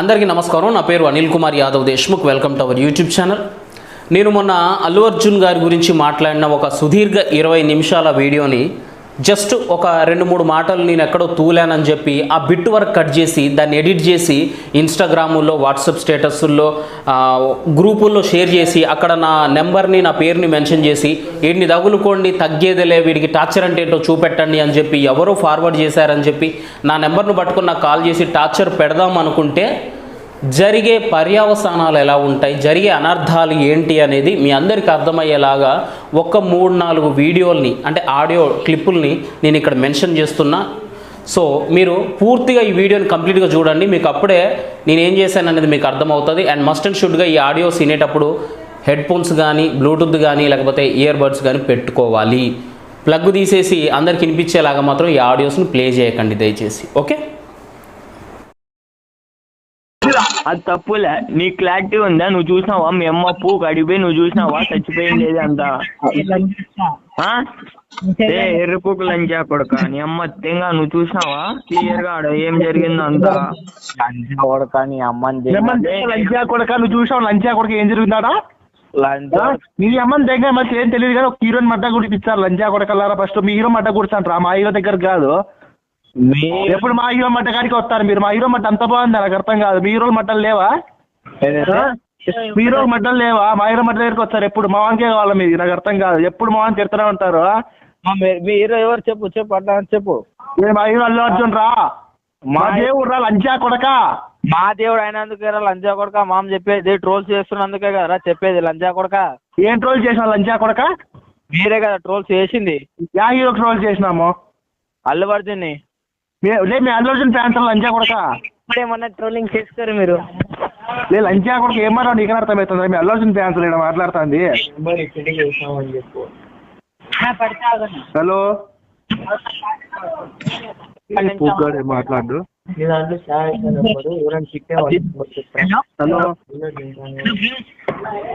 అందరికీ నమస్కారం. నా పేరు Anil Kumar Yadav Deshmukh. Welcome to our YouTube channel. నేను మొన్న అల్లు అర్జున్ గారి గురించి మాట్లాడిన ఒక సుదీర్ఘ ఇరవై నిమిషాల వీడియోని జస్ట్ ఒక రెండు మూడు మాటలు నేను ఎక్కడో తూలానని చెప్పి ఆ బిట్ వర్క్ కట్ చేసి దాన్ని ఎడిట్ చేసి ఇన్స్టాగ్రాముల్లో వాట్సాప్ స్టేటస్ల్లో గ్రూపుల్లో షేర్ చేసి అక్కడ నా నెంబర్ని నా పేరుని మెన్షన్ చేసి వీడిని తగులుకోండి తగ్గేదిలే వీడికి టార్చర్ అంటే ఏంటో చూపెట్టండి అని చెప్పి ఎవరో ఫార్వర్డ్ చేశారని చెప్పి నా నెంబర్ను పట్టుకుని నాకు కాల్ చేసి టార్చర్ పెడదాం అనుకుంటే జరిగే పర్యవసానాలు ఎలా ఉంటాయి జరిగే అనర్థాలు ఏంటి అనేది మీ అందరికీ అర్థమయ్యేలాగా ఒక మూడు నాలుగు వీడియోల్ని అంటే ఆడియో క్లిప్పుల్ని నేను ఇక్కడ మెన్షన్ చేస్తున్నా. సో మీరు పూర్తిగా ఈ వీడియోని కంప్లీట్గా చూడండి. మీకు అప్పుడే నేను ఏం చేశాను అనేది మీకు అర్థమవుతుంది. అండ్ మస్ట్ అండ్ షుడ్గా ఈ ఆడియోస్ వినేటప్పుడు హెడ్ ఫోన్స్ కానీ బ్లూటూత్ కానీ లేకపోతే ఇయర్ బడ్స్ కానీ పెట్టుకోవాలి. ప్లగ్ తీసేసి అందరికి వినిపించేలాగా మాత్రం ఈ ఆడియోస్ని ప్లే చేయకండి దయచేసి. ఓకే? అది తప్పులే. నీ క్లారిటీ ఉందా? నువ్వు చూసినావా? మీ అమ్మ పువ్వు కడిగిపోయి నువ్వు చూసినావా? చచ్చిపోయింది అంతా? ఏ ఎర్ర పువ్వుకు లంచా కొడక నీ అమ్మ తెంగా నువ్వు చూసినావా? క్లియర్గా ఆడ ఏం జరిగిందో అంతా? లంచా కొడక నీ అమ్మని లంచా కొడక? నువ్వు చూసావు లంచా కొడక ఏం జరుగుతున్నాడా? లంచా నీ అమ్మని దగ్గర మరి ఏం తెలియదు కానీ ఒక హీరోని మడ్డ గుడిపిస్తారు లంచా కొడకల్లారా ఫస్ట్. మీ హీరో మడ్డ గుడిస్తాంటారా మా హీరో దగ్గర కాదు. ఎప్పుడు మా హీరో మడ్డ కాడికి వస్తారు? మీరు మా హీరో మడ్డ అంత బాగుంది నాకు అర్థం కాదు. మీ హీరో మడ్డలు లేవా? మీ హీరో మడ్డలు లేవా? మా హీరో మడ్డ దగ్గరికి వస్తారు. ఎప్పుడు మా వానికే కావాలి మీరు నాకు అర్థం కాదు. ఎప్పుడు మా వాని తిడుతూనే ఉంటారు మా హీరో ఎవరు? చెప్పు చెప్పు అట్లా అని చెప్పు. మా హీరో అల్లు అర్జున్ రా. మా దేవుడు రా లంచా కొడక. మా దేవుడు అయినందుకే రా లంచా కొడక. మామ చెప్పేది ట్రోల్స్ చేస్తున్నందుకే కదా చెప్పేది లంచా కొడక. ఏం ట్రోల్ చేసిన లంచా కొడక? మీరే కదా ట్రోల్స్ చేసింది. యా హీరో ట్రోల్ చేసినాము. అల్లు అర్జున్ని. లే మీ అల్లు అర్జున్ ఫ్యాన్స్ లంచా కొడక? ఇప్పుడేమన్నా ట్రోలింగ్ చేస్తారు మీరు. లే లంచా కొడక ఏం మాట నీకు అర్థమవుతుంది మీ అల్లు అర్జున్ ఫ్యాన్స్ లేడ మాట్లాడుతుంది హలో? పూగాడు మాట్లాడు? హలో?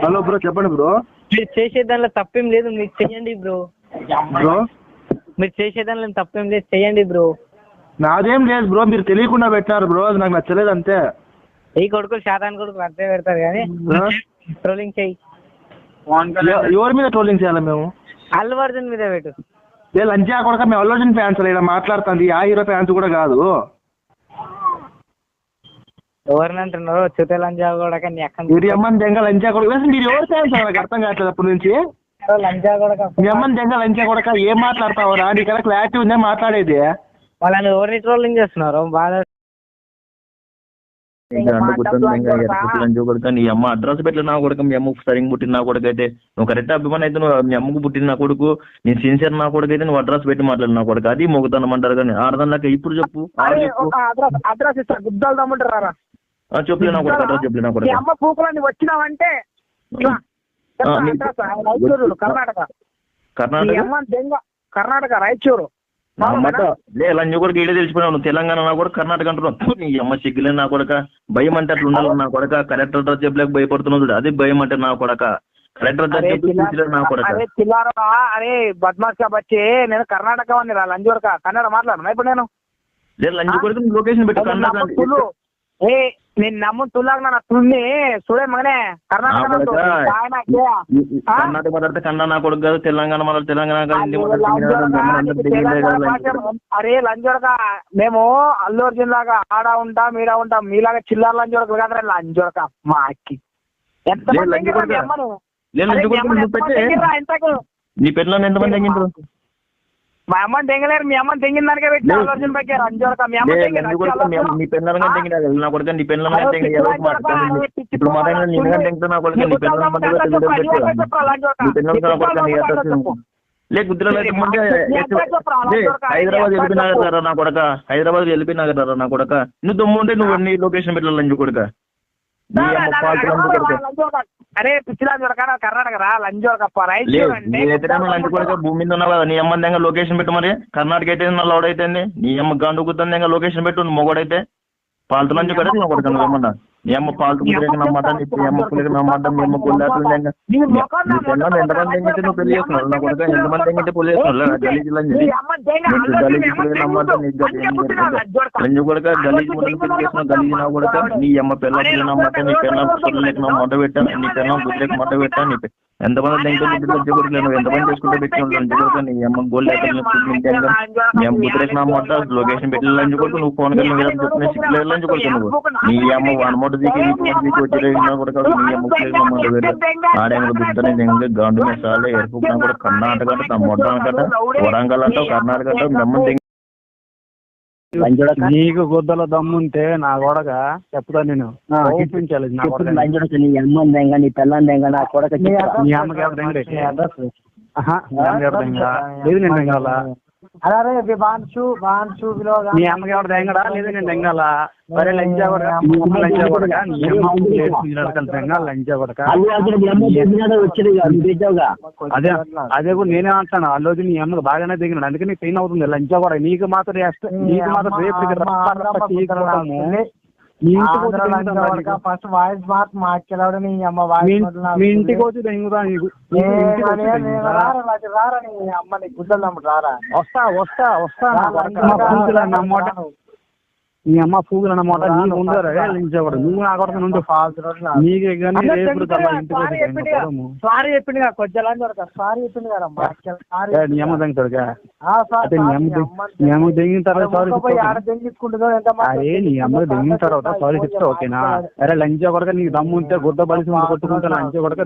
హలో? బ్రో చెప్పండి బ్రో. మీరు చేసే దానిలో తప్పేం లేదు మీరు చెయ్యండి బ్రో. బ్రో? మీరు చేసే దానిలో తప్పేం లేదు చెయ్యండి బ్రో. నాదేం లేదు బ్రో మీరు తెలియకుండా పెట్టినారు బ్రో అది నాకు నచ్చలేదు అంతే. ఈ కొడుకులు శాతాన్ని కొడుకులు అంతే పెడతారు కానీ? ట్రోలింగ్ చెయ్యి ఎ- ఎవరి మీద ట్రోలింగ్ చేయాలి మేము? అల్లు అర్జున్ మీద పెట్టు. లే లంచా కొడక మేము అల్లు అర్జున్ ఫ్యాన్స్ లేడ మాట్లాడుతుంది ఆ హీరో ఫ్యాన్స్ కూడా కాదు. ఎవరిని అంటున్నారో చుట్టాలని కూడా నీ అక్క మీరు అమ్మని దెంగ లంచా కొడక మీరు ఎవరు ఫ్యాన్స్ నాకు అర్థం కావట్లేదు అప్పటి నుంచి? లంచా కూడా మీ అమ్మని దెంగ లంచా కొడక ఏం మాట్లాడతావురా? నీకన్నా క్లారిటీ ఉందే మాట్లాడేది? వాళ్ళని ఎవరిని ట్రోలింగ్ చేస్తున్నారు బాగా నీ అమ్మ అడ్రస్ పెట్టలే నా కొడుకు మీ అమ్మకు సరిగ్గా పుట్టిన నా కొడుకు అయితే. నువ్వు కరెక్ట్ అభిమానం అయితే నువ్వు మీ అమ్మకు పుట్టిన నా కొడుకు. నీ సిన్సియర్ నా కొడుకు అయితే నువ్వు అడ్రస్ పెట్టి మాట్లాడు నా కొడుకు. అది మొగుతానం అంటారు కానీ ఆడదానికి ఇప్పుడు చెప్పు అడ్రస్ ఇస్తా. గుద్దాలు తమ్ముంటారా చెప్పులే నా కొడుకు అడ్రస్ చెప్పులే నా కొడుకు. అమ్మ పూకులని వచ్చినావంటే కర్ణాటక. కర్ణాటక రాయచూరు. నా మాట లే లంజ కొడుకు ఈడే తెలిసిపోయినావు. నువ్వు తెలంగాణ నా కూడా కర్ణాటక అంటున్నావు. నీ అమ్మ సిగ్గులే నా కొడక. భయం అంటే అట్లా ఉండాలి నా కొడక. కరెక్ట్ అడ్రస్ చెప్పలేక భయపడుతున్నావు అది భయం అంటే నా కొడక. చూసిలే నా కొడక. అరే బద్మాష్ బచ్చి నేను కర్ణాటక వాడిని రా లంజూరక. కన్నడ మాట్లాడను. ఇప్పుడు నేను. లేదు లంజ కొడుకు నువ్వు లొకేషన్ పెట్టు. కర్ణాటక నేను కర్ణాటక నా కొడుకా. ఆయన కే. ఆ? కర్ణాటక మాట్లాడితే కన్నడ నా కొడుకు కాదు తెలంగాణ మాట్లాడితే తెలంగాణ లంజోడక, అరే లంజోడక మేము అల్లు అర్జున్ లాగా ఆడ ఉంటాం ఈడ ఉంటాం మీలాగా చిల్లర లంజోడకలు కాదు లంజోడక మా అక్కి ఎంత లంజోడక. నీ పెళ్ళని ఎంతమంది తగ్గింటారు మా అమ్మని తెంగలేరు మీ అమ్మని తెంగిన దానికే పెట్టి మీ అమ్మ నీ అమ్మ-? నీ? తెంగినా కొడుకు నీ ఇప్పుడు తెంగుతా నా కొడుకు నీ పెట్టు నీ చెప్పు. లే గుద్దులలో? హైదరాబాద్ వెళ్ళిపోయినా నా కొడక. హైదరాబాద్ వెళ్ళిపోయినా కదా నా కొడక. నువ్వు దమ్ము ఉంటే నువ్వు నీ లొకేషన్ పెట్టాలి లంజు కొడుక. అరే పిచ్చి లంజోడక నా కర్ణాటక రా రైట్ కొడుక భూమి మీద ఉన్నావు కదా నీ అమ్మ దగ్గర లొకేషన్ పెట్టు మరి. కర్ణాటక అయితే నా అమ్మ గండు గుద్దని దగ్గర లొకేషన్ పెట్టు మొగోడైతే. పాలతు లంజు కొడక నువ్వు కొడక నువ్వు ఏమన్నా నీ అమ్మ పాలు పులికి నమ్మాట నీ అమ్మ పులికి నమ్మాట మీ అమ్మ నీ పిల్లలు ఎంతమంది ఎంగితే నువ్వు పెళ్ళి చేస్తున్నావు నా కొడుకు ఎంతమంది ఎంగితే పెళ్ళి చేస్తున్నావు? గలీజ్ గలీజ్ పులికి నమ్మాట నీకు లంజు కొడుక గలీజ్ ముడలు పెళ్ళి చేస్తున్నావు గలీజ్ నా కొడుక నీ అమ్మ పిల్ల నమ్మాట నీ పిల్ల పుల్లకి నా మొట్ట పెట్టా నీ పిల్ల బుద్ధికి మొట్ట పెట్టా నీ ఎంతమంది నువ్వు ఎంతమంది చేసుకుంటే పెట్టి నీ అమ్మ నీ లొకేషన్ నువ్వు ఫోన్ కొడుకు నువ్వు. నీ అమ్మ వన్ మోట దిగి నీ దిగి వచ్చి అమ్మ గండు మెసాలే ఎరుపు కూడా కర్ణాటక అంట మొట్ట అంట వరంగల్ అంటావు కర్ణాటక దెంగ నీకు గుద్దల దమ్ముంటే నా గొడగ చెప్తా నేను. ఓపించాలి నా కొడక. నీ అమ్మని దెంగ నీ పిల్లని దెంగ నా కొడక నీ అమ్మకి లేదు నేను దెంగాల అరే విభాన్షు భాన్షు విలువ నీ అమ్మకి ఎవరు దెంగడా? లేదు నేను దెంగాల? సరే లంచా కొడక నీ అమ్మ లంచా కొడక నీ అమ్మ లేదు దెంగ లంచా కొడక. వచ్చేది నువ్వు పెట్టావుగా అదే అదే కూడా నేనే అంటాను. అల్లోది నీ అమ్మకి బాగానే దిగినాడు. అందుకే నీకు పెయిన్ అవుతుంది లంచా కూడా నీకు మాత్రం నీకు మాత్రం రేపు నీ ఇంటికి. ఫస్ట్ వాయిస్ మార్క్ మార్కెలాడు నీ అమ్మ మీ వాయిస్ ఇంటి- మీ ఇంటికి వచ్చి దెంగుతా నీకు. రారా నీ అమ్మ నీ గుడ్డలు రారా వస్తా వస్తా వస్తా. మా అమ్మ పూగులు అన్నమాట నీ ముందర లించకూడదు నువ్వు నా కొడక నుండి నీకే కానీ రేపు. సారీ చెప్పింది కదా కొద్దిలాంటి వరకు సారీ చెప్పింది కదా నీ అమ్మ అదే నీ అమ్మ దెంగిన తర్వాత సారీ అరే నీ అమ్మ దెంగిన తర్వాత సారీ చెప్తా ఓకేనా? అరే లంచ కొడక నీకు దమ్ము ఉంటే గుడ్డ బలిసి కొట్టుకుంటే లంచ కొడక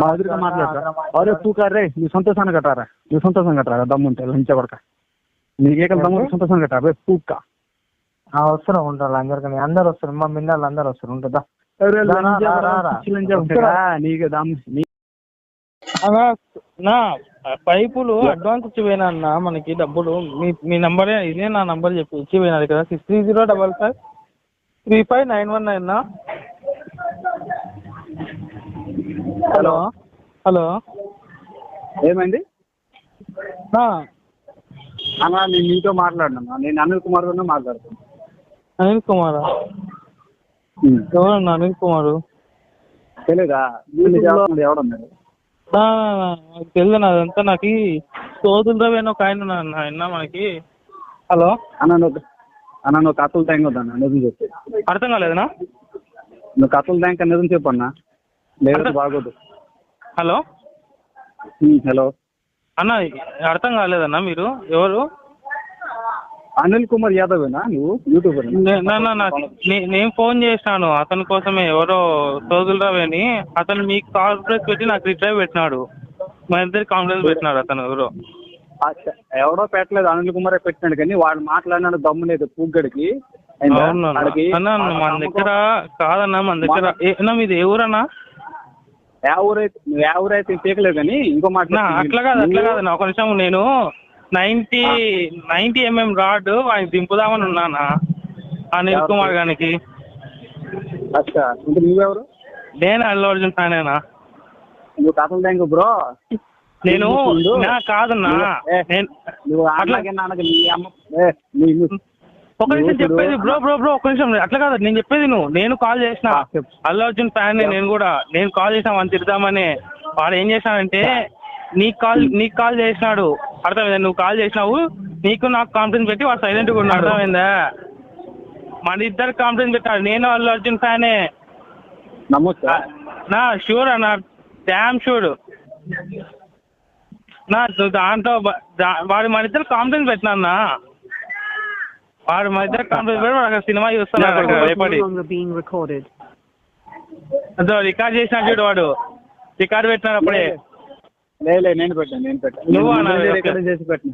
మా ఎదురుగా మాట్లాడతా అరే తూకారే నీ సంతోషాన్ని కట్టారా? నీ సంతోషం కట్టారా? దమ్ము ఉంటే లంచ కొడక. నీకేకల్ దమ్ము ఉంటే సంతోషం కట్టారా? రే వస్తున్నాం ఉంటారు అందరికీ. అందరు వస్తారు మా మిన్నాళ్ళు అందరు వస్తారు ఉంటుందా? నీ పైపులు అడ్వాన్స్ ఇచ్చి పోయినా అన్న మనకి డబ్బులు మీ మీ నంబరే ఇదే నా నంబర్ చెప్పి ఇచ్చి పోయినారు కదా? Six three zero double five three five nine one nine నా? హలో? హలో? ఏమైంది? నా? అన్నా నేను నీతో మాట్లాడినా నేను అనిల్ కుమార్ తోనే మాట్లాడుతాను అనిల్ కుమారా? ఎవరన్నా అనిల్ కుమారు? తెలీదా? ఎవడన్నారు నాకు తెలియదు అదంతా నాకు సోదులతో పోయిన ఒక ఆయన ఆయన మనకి. హలో? అన్న నువ్వు అన్న నువ్వు కథలు ట్యాంక్ వద్దన్న నిజం చెప్పు. అర్థం కాలేదనా నువ్వు కథలు ట్యాంక్ నిజం చెప్పు అన్న. లేదు బాగోదు. హలో? హలో? అన్న అర్థం కాలేదన్నా మీరు? ఎవరు? అనిల్ కుమార్ యాదవేనా నువ్వు? యూట్యూబర్ నే- నా- నా- నా- నే- నేను ఫోన్ చేసినాను అతని కోసమే ఎవరో సోదులరావు అని. అతను మీకు కాన్ఫరెన్స్ పెట్టి నాకు రిట్రై పెట్టినాడు. మా ఇద్దరికి కాన్ఫరెన్స్ పెట్టినాడు అతను ఎవరో. ఎవడో పెట్టలేదు. అనిల్ కుమారే పెట్టినాడు కానీ వాడు మాట్లాడినాడు దమ్ము లేదు పూగ్గడికి. మన దగ్గర కాదన్నా మన దగ్గర మీది ఏ ఊరన్నా? ఏ ఊరైతే ఏ ఊరైతే పీకలేదు కానీ ఇంకో మాట అట్లా కాదు అట్లా కాదు ఒక నిమిషం నేను నైన్టీ నైన్టీ ఎంఎం రాడ్ ఆయన దింపుదామని ఉన్నానా? అనిల్ కుమార్ గారికి అచ్చా. అంటే నువ్వెవరు? నేను అల్లు అర్జున్ ఫ్యానేనా? నువ్వు కథలు ట్యాంక్ బ్రో? నేను నా కాదన్నా. ఏ, నేను నువ్వు అట్లా అన్నకి నాన్నకి నీ అమ్మ ఏ, నీ- నీ- ఒక నిమిషం చెప్పేది బ్రో బ్రో బ్రో ఒక నిమిషం. అట్లా కాదు నేను చెప్పేది నువ్వు. నేను కాల్ చేసిన ఆ, చెప్పు. అల్లు అర్జున్ ఫ్యాన్ నేను కూడా నేను కాల్ చేసిన వాడిని తిడదామని. వాడు ఏం చేశాడంటే నీకు కాల్ నీకు కాల్ చేసినాడు. అర్థమైందా? నువ్వు కాల్ చేసినావు నీకు నాకు కాన్ఫిడెన్స్ పెట్టి వాడు సైలెంట్గా ఉన్నాడు. అర్థమైందా? మన ఇద్దరు కాన్ఫిడెన్స్ పెట్టాడు నేను అల్లు అర్జున్ ఫ్యానే. నమ్మొచ్చా నా షూర్ అన్న డ్యామ్ షూర్ నా దాంట్లో వాడు మన ఇద్దరు కాన్ఫిడెన్స్ పెట్టినా వాడు మన ఇద్దరు కాన్ఫిడెన్స్ పెట్టి వాడు అక్కడ సినిమా చూస్తున్నాడు. అదో రికార్డ్ చేసిన చూడు వాడు. రికార్డ్ పెట్టినాడు అప్పుడే. లే లే, నేను పెట్టాను నేను పెట్టాను. నువ్వు చేసి పెట్టిన.